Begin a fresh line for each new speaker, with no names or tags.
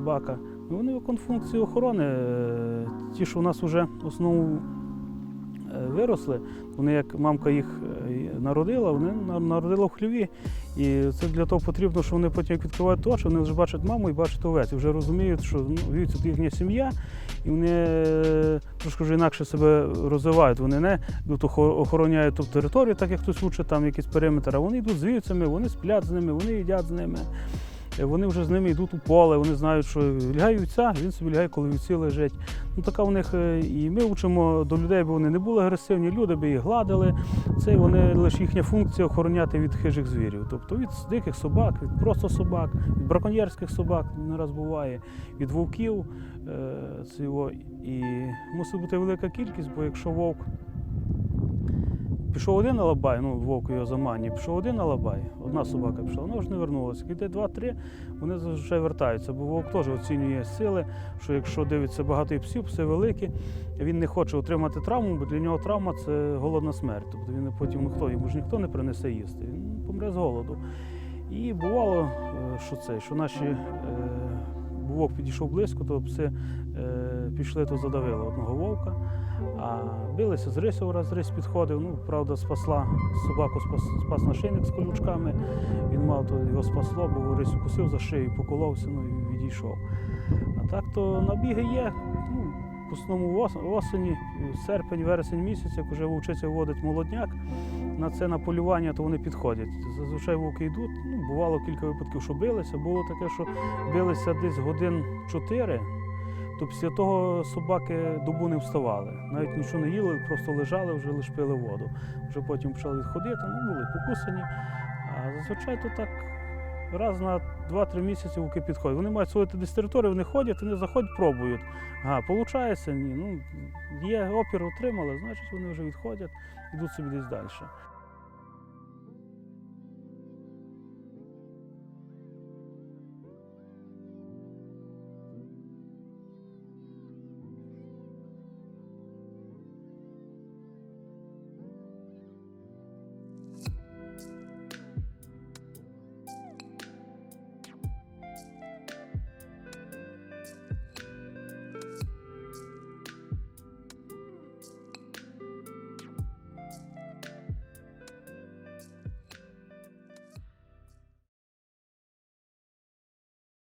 собака. Ну, Вони виконують функцію охорони. Е, Ті, що у нас вже в основному е, виросли, вони як мамка їх е, народила, вони на- народила в хліві. І це для того потрібно, що вони потім як відкривають очі, вони вже бачать маму і бачать овець. І вже розуміють, що ну, тут їхня сім'я, і вони трошки вже інакше себе розвивають. Вони не йдуть охороняють ту територію, так як хтось учить там якийсь периметр, а вони йдуть з вівцями, вони сплять з ними, вони їдять з ними. Вони вже з ними йдуть у поле, вони знають, що лягає вівця, він собі лягає, коли вівці лежить. Ну така у них е, і ми учимо до людей, бо вони не були агресивні, люди би їх гладили. Це вони лише їхня функція охороняти від хижих звірів. Тобто від диких собак, від просто собак, від браконьєрських собак не раз буває, від вовків. е, Це. І мусить бути велика кількість, бо якщо вовк Пішов один алабай, ну вовк його заманює, пішов один алабай, одна собака пішла, вона вже не вернулася. Йде два-три, вони зазвичай вертаються, бо вовк теж оцінює сили, що якщо дивиться багато псів, пси великі, він не хоче отримати травму, бо для нього травма це голодна смерть. Тобто він потім ніхто, йому ж ніхто не принесе їсти, він помре з голоду. І бувало, е, що це, що наші е, вовк підійшов близько, то пси е, пішли, то задавили одного вовка. А билися з рисів, раз рись підходив. Ну, правда, спасла собаку, спас, спас нашийник з колючками. Він мав, то його спасло, бо рись укусив за шию, поколовся, ну і відійшов. А так то набіги є. Ну, в основному осені, серпень, вересень місяць, як вже вовчиця вводить молодняк, на це на полювання, то вони підходять. Зазвичай вовки йдуть. Ну, бувало кілька випадків, що билися. Було таке, що билися десь годин чотири. То після того собаки добу не вставали. Навіть нічого не їли, просто лежали, вже лише пили воду. Вже потім почали відходити, ну були покусані. А зазвичай то так раз на 2-3 місяці вовки підходять. Вони мають свою десь територію, вони ходять, вони заходять, пробують. Ага, виходить, ні. Ну, є опір отримали, значить вони вже відходять, йдуть собі десь далі.